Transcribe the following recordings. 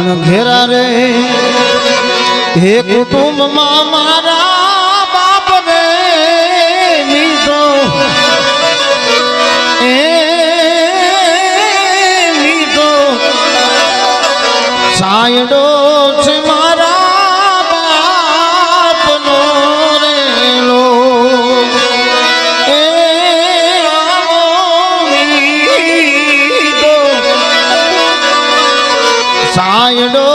પણ ઘેરા રે. હે કુટુંબમાં મારા બાપ રે મીઠો. એ લીધો સાયડો સાયડો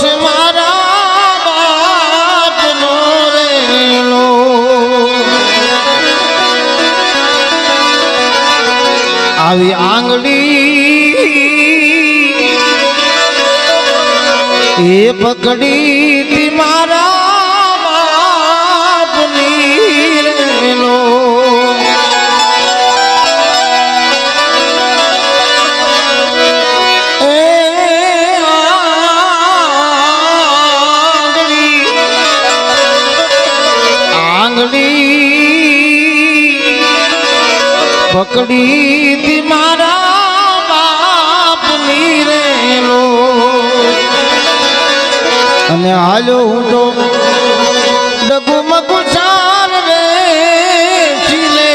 છે મારા બાપનો રેલો. આવી આંગળી એ પકડી તી પકડી તી મારા બાપની રેલો અને હાલો હું તો ડગુમગુ ચાલ રે ચીલે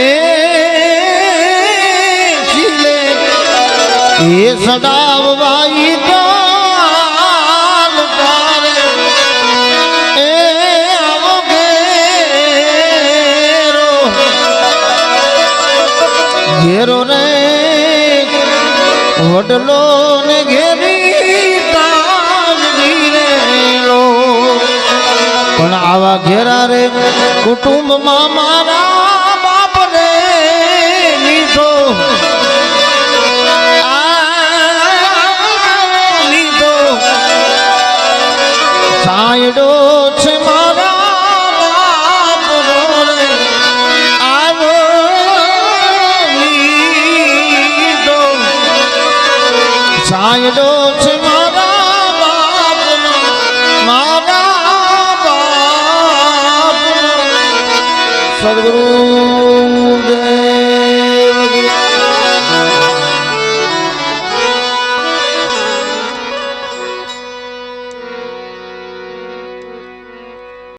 એ ચીલે એ સડાવવાઈ ગાલ ઘેરો રે વડલો ને ઘેરી તાજની રેલો પણ આવા ઘેરા રે કુટુંબમાં મારા બાપ રે આ લીધો. સાયડો સાયડો છે મારા બાપનો મારા બાપનો. સદગુરુ